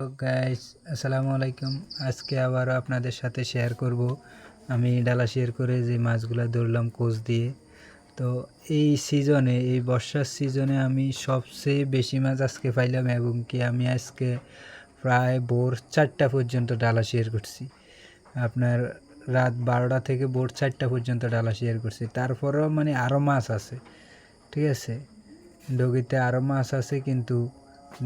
Guys আসসালামু আলাইকুম। আজকে আবারও আপনাদের সাথে শেয়ার করব। আমি ডালা শেয়ার করে যে মাছগুলো ধরলাম কোচ দিয়ে। তো এই সিজনে এই বর্ষার সিজনে আমি সবচেয়ে বেশি মাছ আজকে পাইলাম এবং কি আমি আজকে প্রায় ভোর চারটা পর্যন্ত ডালা শেয়ার করছি। আপনার রাত বারোটা থেকে ভোর চারটা পর্যন্ত ডালা শেয়ার করছি। তারপরেও মানে আরও মাছ আছে। ঠিক আছে? ডগিতে আরও মাছ আছে কিন্তু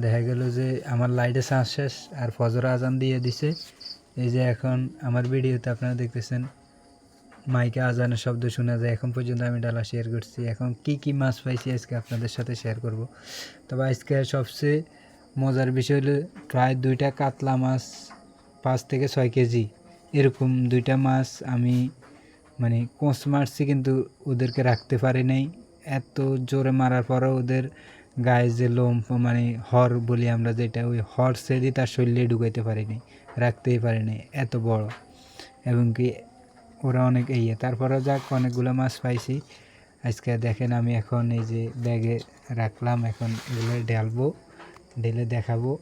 দেখা গেল যে আমার লাইটে শ্বাস শেষ আর ফজর আজান দিয়ে দিছে। এই যে এখন আমার ভিডিওতে আপনারা দেখতেছেন মাইকে আজানের শব্দ শোনা যায়। এখন পর্যন্ত আমি ডালা শেয়ার করছি। এখন কি কি মাছ পাইছি আজকে আপনাদের সাথে শেয়ার করব। তবে আজকে সবচেয়ে মজার বিষয় হলো প্রায় দুইটা কাতলা মাছ, পাঁচ থেকে ছয় কেজি এরকম দুইটা মাছ আমি মানে কোঁচ মারছি কিন্তু ওদেরকে রাখতে পারি নাই। এত জোরে মারার পরেও ওদের গায়ে যে লোম মানে হর বলি আমরা যেটা, ওই হর সেদি তার শরীরে ঢুকাইতে পারিনি, রাখতেই পারিনি, এত বড়। এবং কি ওরা অনেক ইয়ে। তারপরেও যাক, অনেকগুলো মাছ পাইছি। আজকে দেখেন আমি এখন এই যে ব্যাগে রাখলাম, এখন এগুলো ঢালবো, ঢেলে দেখাবো।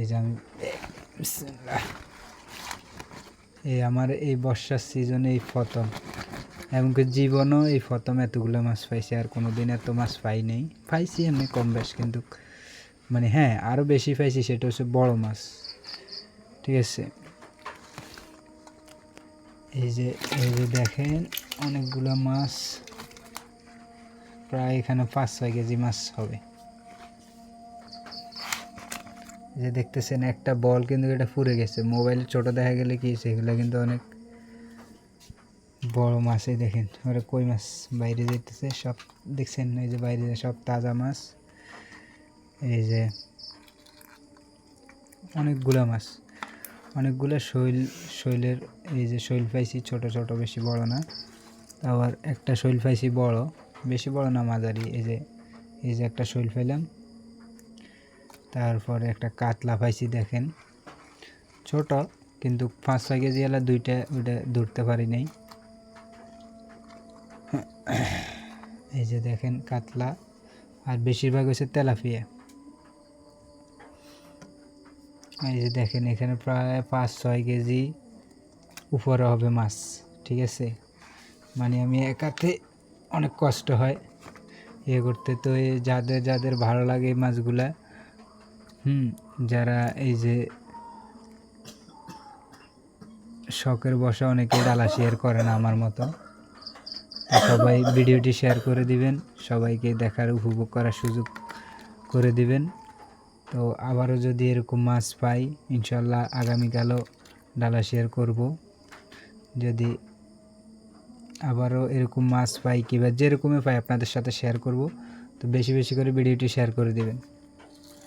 এই যে আমি এই আমার এই বর্ষার সিজনে এই প্রথম। এমনকি জীবনও এই প্রথম এতগুলো মাছ পাইছি আর কোনো দিন এত মাছ পাই নাই। পাইছি এমনি কম বেশ, কিন্তু মানে হ্যাঁ আরও বেশি পাইছি সেটা হচ্ছে বড় মাছ। ঠিক আছে। এই যে এই যে দেখেন অনেকগুলো মাছ। প্রায় এখানে পাঁচ ছয় কেজি মাছ হবে। যে দেখতেছেন একটা বল কিন্তু এটা ফুরে গেছে। মোবাইল ছোট দেখা গেলে কি সেগুলো কিন্তু অনেক বড় মাছই দেখেন। ওরা কই মাছ বাইরে যেতেছে সব দেখছেন? এই যে বাইরে সব তাজা মাছ। এই যে অনেকগুলা মাছ। অনেকগুলো শৈল, শৈলের, এই যে শৈল পাইছি ছোট ছোট, বেশি বড় না। আবার একটা শৈল পাইছি বড়, বেশি বড় না মাঝারি। এই যে এই যে একটা শৈল পাইলাম। তারপরে একটা কাতলা পাইছি দেখেন। ছোট, কিন্তু পাঁচ, ছয় কেজি এলা দুইটা ওইটা ধরতে পারি নাই। এই যে দেখেন কাতলা, আর বেশিরভাগ হচ্ছে তেলাপিয়া। এই যে দেখেন এখানে প্রায় পাঁচ, ছয় কেজি উপরে হবে মাছ, ঠিক আছে? মানে আমি একাতে অনেক কষ্ট হয় ইয়ে করতে, তো যাদের যাদের ভালো লাগে এই মাছগুলা, হুম, যারা এই যে শখের বসে অনেকে ডালা শেয়ার করে না আমার মতো। সবাই ভিডিওটি শেয়ার করে দিবেন, সবাইকে দেখার, উপভোগ করার সুযোগ করে দিবেন। তো আবারও যদি এরকম মাছ পাই ইনশাল্লাহ আগামীকালও ডালা শেয়ার করব। যদি আবারও এরকম মাছ পাই কিংবা যেরকমই পাই আপনাদের সাথে শেয়ার করব, তো বেশি বেশি করে ভিডিওটি শেয়ার করে দিবেন।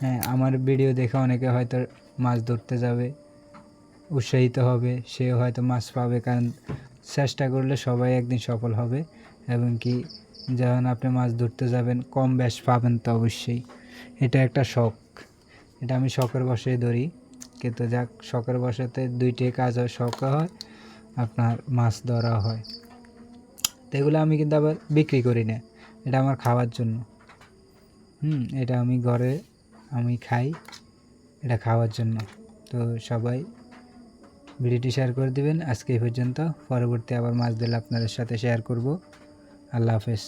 হ্যাঁ আমার ভিডিও দেখে অনেকে হয়তো মাছ ধরতে যাবে, উৎসাহিত হবে, সেও হয়তো মাছ পাবে কারণ চেষ্টা করলে সবাই একদিন সফল হবে। এবং কি, যখন আপনি মাছ ধরতে যাবেন, কম বেশ পাবেন তো অবশ্যই। এটা একটা শখ। এটা আমি শখের বসেই ধরি। কিন্তু যাক, শখের বসাতে দুইটাই কাজ হয়। শখ হয়, আপনার মাছ ধরা হয়। তো এগুলো আমি কিন্তু আবার বিক্রি করি না। এটা আমার খাওয়ার জন্য। হুম, এটা আমি ঘরে আমি খাই। এটা খাওয়ার জন্য। তো সবাই ভিডিওটি শেয়ার করে দিবেন। আজকে এই পর্যন্ত। পরবর্তী আবার মাছ দিলে আপনাদের সাথে শেয়ার করব। আল্লাহ হাফেজ।